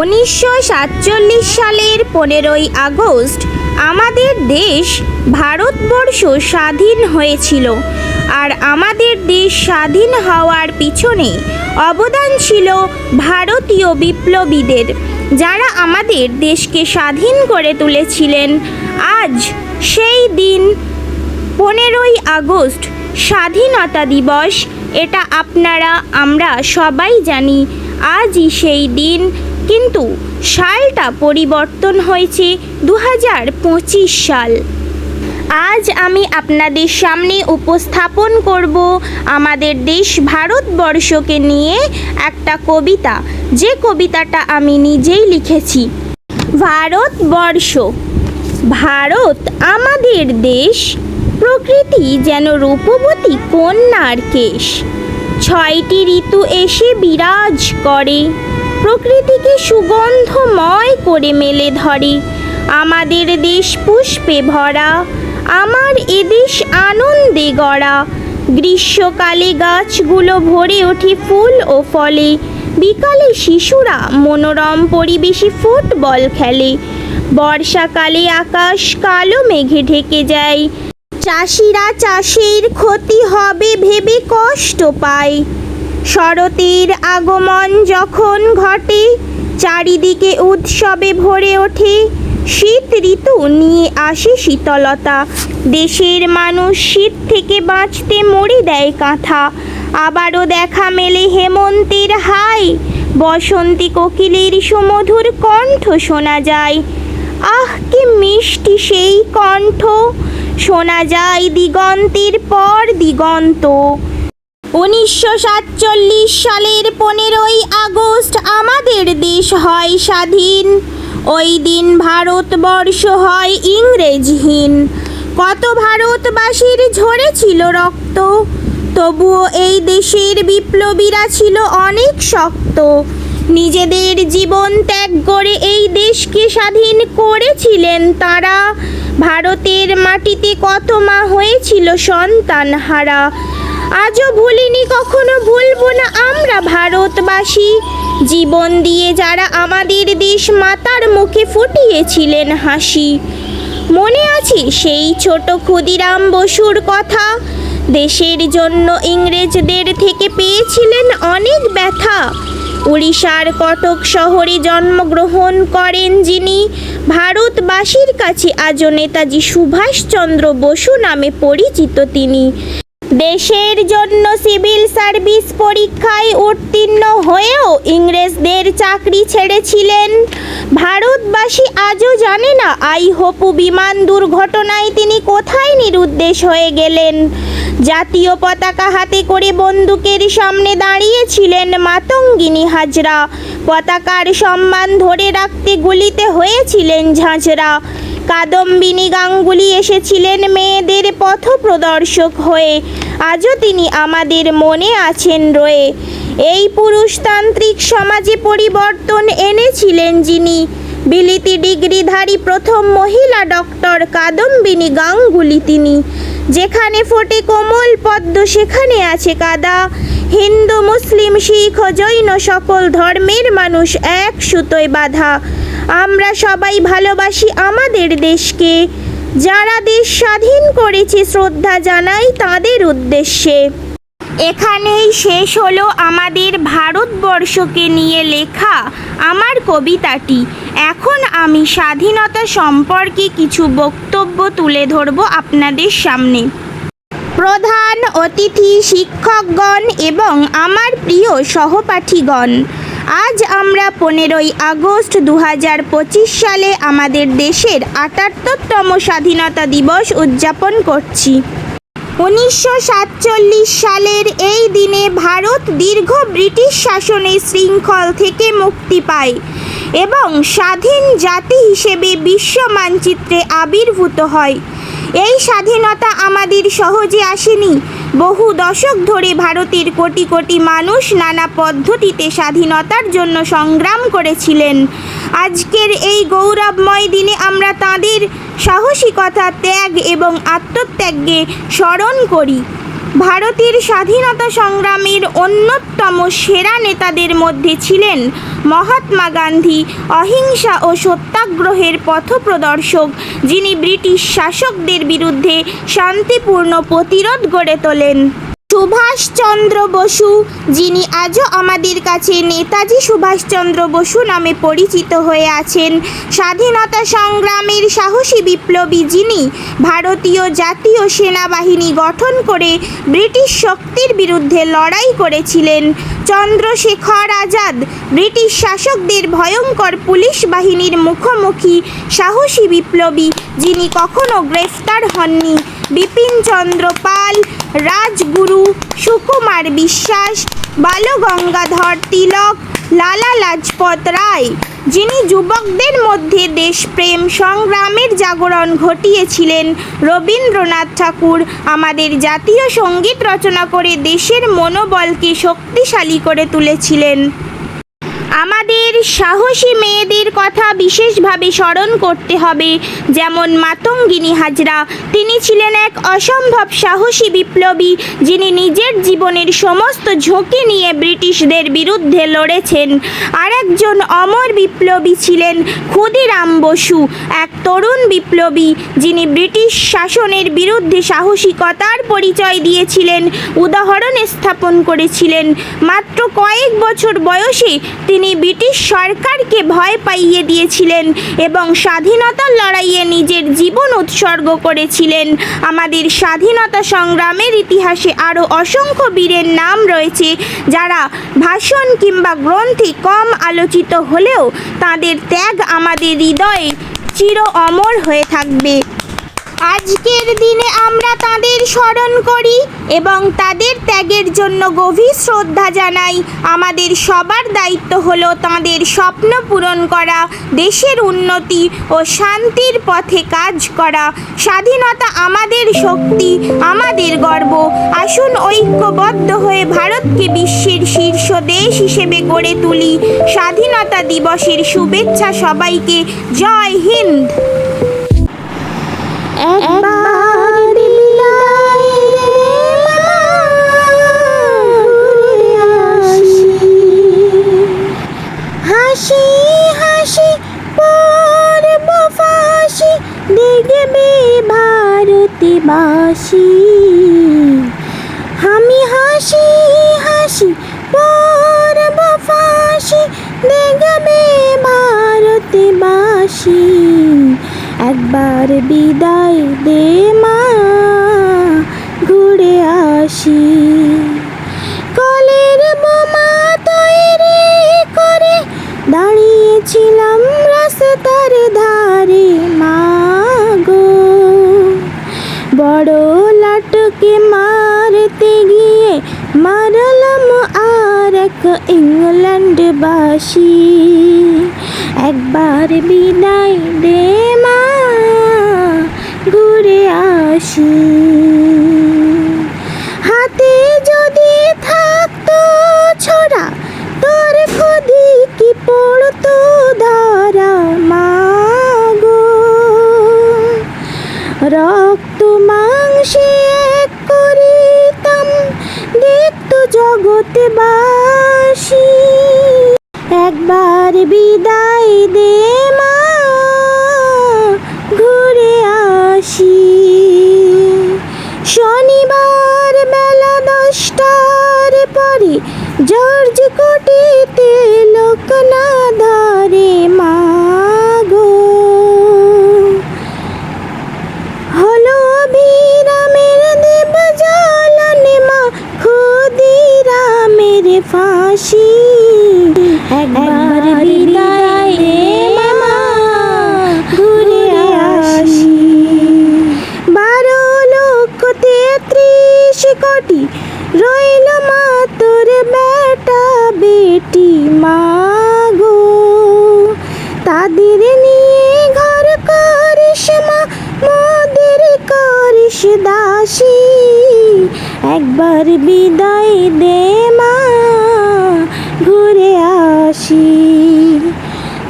উনিশশো সাতচল্লিশ সালের পনেরোই আগস্ট আমাদের দেশ ভারতবর্ষ স্বাধীন হয়েছিল। আর আমাদের দেশ স্বাধীন হওয়ার পিছনে অবদান ছিল ভারতীয় বিপ্লবীদের, যারা আমাদের দেশকে স্বাধীন করে তুলেছিলেন। আজ সেই দিন পনেরোই আগস্ট স্বাধীনতা দিবস, এটা আপনারা, আমরা সবাই জানি, আজই সেই দিন কিন্তু সালটা পরিবর্তন হয়েছে দু হাজার পঁচিশ সাল। আজ আমি আপনাদের সামনে উপস্থাপন করব আমাদের দেশ ভারতবর্ষকে নিয়ে একটা কবিতা। যে কবিতাটা আমি নিজেই লিখেছি। ভারতবর্ষ। ভারত আমাদের দেশ। প্রকৃতি যেন রূপবতী কন্যার কেশ। ছয়টি ঋতু এসে বিরাজ করে। প্রকৃতিকে সুগন্ধময় করে মেলে ধরে। আমাদের দেশ পুষ্পে ভরা, আমার এদেশ আনন্দে গড়া। গ্রীষ্মকালে গাছগুলো ভরে ওঠে ফুল ও ফলে। বিকালে শিশুরা মনোরম পরিবেশে ফুটবল খেলে। বর্ষাকালে আকাশ কালো মেঘে ঢেকে যায়। চাষিরা চাষের ক্ষতি হবে ভেবে কষ্ট পায়। শরতের আগমন যখন ঘটে, চারিদিকে উৎসবে ভরে ওঠে। শীত ঋতু নিয়ে আসে শীতলতা। দেশের মানুষ শীত থেকে বাঁচতে মরে দেয় কাঁথা। আবারও দেখা মেলে হেমন্তের হাই। বসন্তী কোকিলের সুমধুর কণ্ঠ শোনা যায়। আহ, কি মিষ্টি সেই কণ্ঠ। শোনা যায় দিগন্তের পর দিগন্ত। উনিশশো সাতচল্লিশ সালের পনেরোই আগস্ট আমাদের দেশ হয় স্বাধীন। ওই দিন ভারতবর্ষ হয় ইংরেজহীন। কত ভারতবাসীর ঝরেছিল রক্ত, তবুও এই দেশের বিপ্লবীরা ছিল অনেক শক্ত। নিজেদের জীবন ত্যাগ করে এই দেশকে স্বাধীন করেছিলেন তারা। ভারতের মাটিতে কত মা হয়েছিল সন্তান হারা আজও ভুলিনি, কখনো ভুলবো না আমরা ভারতবাসী। জীবন দিয়ে যারা আমাদের দেশ মাতার মুখে ফুটিয়েছিলেন হাসি। মনে আছে সেই ছোট ক্ষুদিরাম বসুর কথা? দেশের জন্য ইংরেজদের থেকে পেয়েছিলেন অনেক ব্যথা। উড়িষ্যার কটক শহরে জন্মগ্রহণ করেন যিনি, ভারতবাসীর কাছে আজ নেতাজি সুভাষচন্দ্র বসু নামে পরিচিত তিনি। দেশের জন্য সিভিল সার্ভিস পরীক্ষায় উত্তীর্ণ হয়েও ইংরেজদের চাকরি ছেড়েছিলেন। ভারতবাসী আজও জানে না আই হোপু বিমান দুর্ঘটনায় তিনি কোথায় নিরুদ্দেশ হয়ে গেলেন। জাতীয় পতাকা হাতে করে বন্দুকের সামনে দাঁড়িয়েছিলেন মাতঙ্গিনী হাজরা। পতাকার সম্মান ধরে রাখতে গুলিতে হয়েছিলেন ঝাঁঝরা। কাদম্বিনী গাঙ্গুলি এসেছিলেন মেয়েদের পথপ্রদর্শক হয়ে। আজও তিনি আমাদের মনে আছেন রয়ে। এই পুরুষতান্ত্রিক সমাজে পরিবর্তন এনেছিলেন যিনি। বিলিতি ডিগ্রিধারী প্রথম মহিলা ডক্টর কাদম্বিনী গাঙ্গুলি তিনি। যেখানে ফোটে কোমল পদ্ম, সেখানে আছে কাদা। হিন্দু, মুসলিম, শিখ, জৈন সকল ধর্মের মানুষ এক সুতোয় বাঁধা। আমরা সবাই ভালোবাসি আমাদের দেশকে। যারা দেশ স্বাধীন করেছে, শ্রদ্ধা জানাই তাদের উদ্দেশ্যে। এখানেই শেষ হলো আমাদের ভারতবর্ষকে নিয়ে লেখা আমার কবিতাটি। এখন আমি স্বাধীনতা সম্পর্কে কিছু বক্তব্য তুলে ধরব আপনাদের সামনে। প্রধান অতিথি, শিক্ষকগণ এবং আমার প্রিয় সহপাঠীগণ। আজ আমরা পনেরোই আগস্ট দু হাজার পঁচিশ সালে আমাদের দেশের আটাত্তরতম স্বাধীনতা দিবস উদযাপন করছি। উনিশশো সাতচল্লিশ সালের এই দিনে ভারত দীর্ঘ ব্রিটিশ শাসনের শৃঙ্খল থেকে মুক্তি পায় এবং স্বাধীন জাতি হিসেবে বিশ্ব মানচিত্রে আবির্ভূত হয়। এই স্বাধীনতা আমাদের সহজে আসেনি বহু দশক ধরে ভারতের কোটি কোটি মানুষ নানা পদ্ধতিতে স্বাধীনতার জন্য সংগ্রাম করেছিলেন। আজকের এই গৌরবময় দিনে আমরা তাঁদের সাহসিকতা, ত্যাগ এবং আত্মত্যাগকে স্মরণ করি। ভারতের স্বাধীনতা সংগ্রামের অন্যতম সেরা নেতাদের মধ্যে ছিলেন মহাত্মা গান্ধী, অহিংসা ও সত্যাগ্রহের পথপ্রদর্শক, যিনি ব্রিটিশ শাসকদের বিরুদ্ধে শান্তিপূর্ণ প্রতিরোধ গড়ে তোলেন। সুভাষচন্দ্র বসু, যিনি আজও আমাদের কাছে নেতাজি সুভাষচন্দ্র বসু নামে পরিচিত হয়ে আছেন। স্বাধীনতা সংগ্রামের সাহসী বিপ্লবী যিনি ভারতীয় জাতীয় সেনাবাহিনী গঠন করে ব্রিটিশ শক্তির বিরুদ্ধে লড়াই করেছিলেন। চন্দ্রশেখর আজাদ, ব্রিটিশ শাসকদের ভয়ঙ্কর পুলিশ বাহিনীর মুখোমুখি সাহসী বিপ্লবী, যিনি কখনো গ্রেফতার হননি। বিপিন চন্দ্র পাল, রাজগুরু সুকুমার বিশ্বাস, বালগঙ্গাধর তিলক, লালা লাজপত রায়, যিনি যুবকদের মধ্যে দেশপ্রেম সংগ্রামের জাগরণ ঘটিয়েছিলেন। রবীন্দ্রনাথ ঠাকুর আমাদের জাতীয় সংগীত রচনা করে দেশের মনোবলকে শক্তিশালী করে তুলেছিলেন। আমাদের সাহসী মেয়েদের কথা বিশেষভাবে স্মরণ করতে হবে। যেমন মাতঙ্গিনী হাজরা, তিনি ছিলেন এক অসম্ভব সাহসী বিপ্লবী, যিনি নিজের জীবনের সমস্ত ঝুঁকি নিয়ে ব্রিটিশদের বিরুদ্ধে লড়েছেন। আরেকজন অমর বিপ্লবী ছিলেন ক্ষুদিরাম বসু, এক তরুণ বিপ্লবী, যিনি ব্রিটিশ শাসনের বিরুদ্ধে সাহসিকতার পরিচয় দিয়েছিলেন, উদাহরণ স্থাপন করেছিলেন। মাত্র কয়েক বছর বয়সে তিনি ব্রিটিশ সরকারকে ভয় পাইয়ে দিয়েছিলেন এবং স্বাধীনতার লড়াইয়ে নিজের জীবন উৎসর্গ করেছিলেন। আমাদের স্বাধীনতা সংগ্রামের ইতিহাসে আরও অসংখ্য বীরের নাম রয়েছে যারা ভাষণ কিংবা গ্রন্থে কম আলোচিত হলেও তাদের ত্যাগ আমাদের হৃদয়ে চির অমর হয়ে থাকবে। আজকের দিনে আমরা তাদের স্মরণ করি এবং তাদের ত্যাগের জন্য গভীর শ্রদ্ধা জানাই। আমাদের সবার দায়িত্ব হলো তাদের স্বপ্ন পূরণ করা, দেশের উন্নতি ও শান্তির পথে কাজ করা। স্বাধীনতা আমাদের শক্তি, আমাদের গর্ব। আসুন ঐক্যবদ্ধ হয়ে ভারতকে বিশ্বের শীর্ষ দেশ হিসেবে গড়ে তুলি। স্বাধীনতা দিবসের শুভেচ্ছা সবাইকে। জয় হিন্দ! হাসি হাসি পরব ফাঁসি দেখবে ভারতবাসী আমি হাসি হাসি পরব ফাঁসি দেখবে ভারতবাসী একবার বিদায় দে মা, ঘুরে আসি। কলের বোমা তৈরি করে দাঁড়িয়েছিলাম রাস্তার ধারে। মা গো, বড় লাটকে মারতে গিয়ে মারলাম আর এক ইংল্যান্ডবাসী। একবার বিদায় আসি। হাতে যদি থাকতো ছড়া, তোর খদি কি পড়তো ধরা মা গো রক্ত মাংসে এক করিতাম, দেখতো জগৎবাসী একবার বিদায় দে মা দশটার পরে জর্জ কোটিতে লোক না ধরে মা বেটা মাগো, তাদের নিয়ে ঘর করিস মা, মোদের করিস দাসী। একবার বিদায় দে মা, ঘুরে আসি।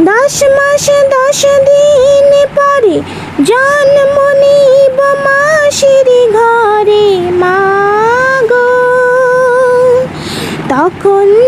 দশ মাস, দশ দিন পরে জন্ম নিব মাসির ঘরে মাগো। তখন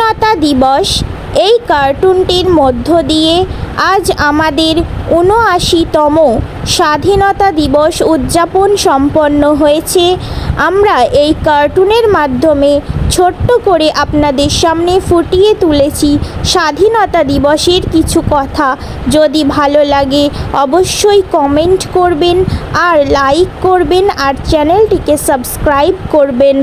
স্বাধীনতা দিবস এই কার্টুনটির মধ্য দিয়ে আজ আমাদের উনআশিতম স্বাধীনতা দিবস উদযাপন সম্পন্ন হয়েছে। আমরা এই কার্টুনের মাধ্যমে ছোট্ট করে আপনাদের সামনে ফুটিয়ে তুলেছি স্বাধীনতা দিবসের কিছু কথা। যদি ভালো লাগে অবশ্যই কমেন্ট করবেন আর লাইক করবেন আর চ্যানেলটিকে সাবস্ক্রাইব করবেন।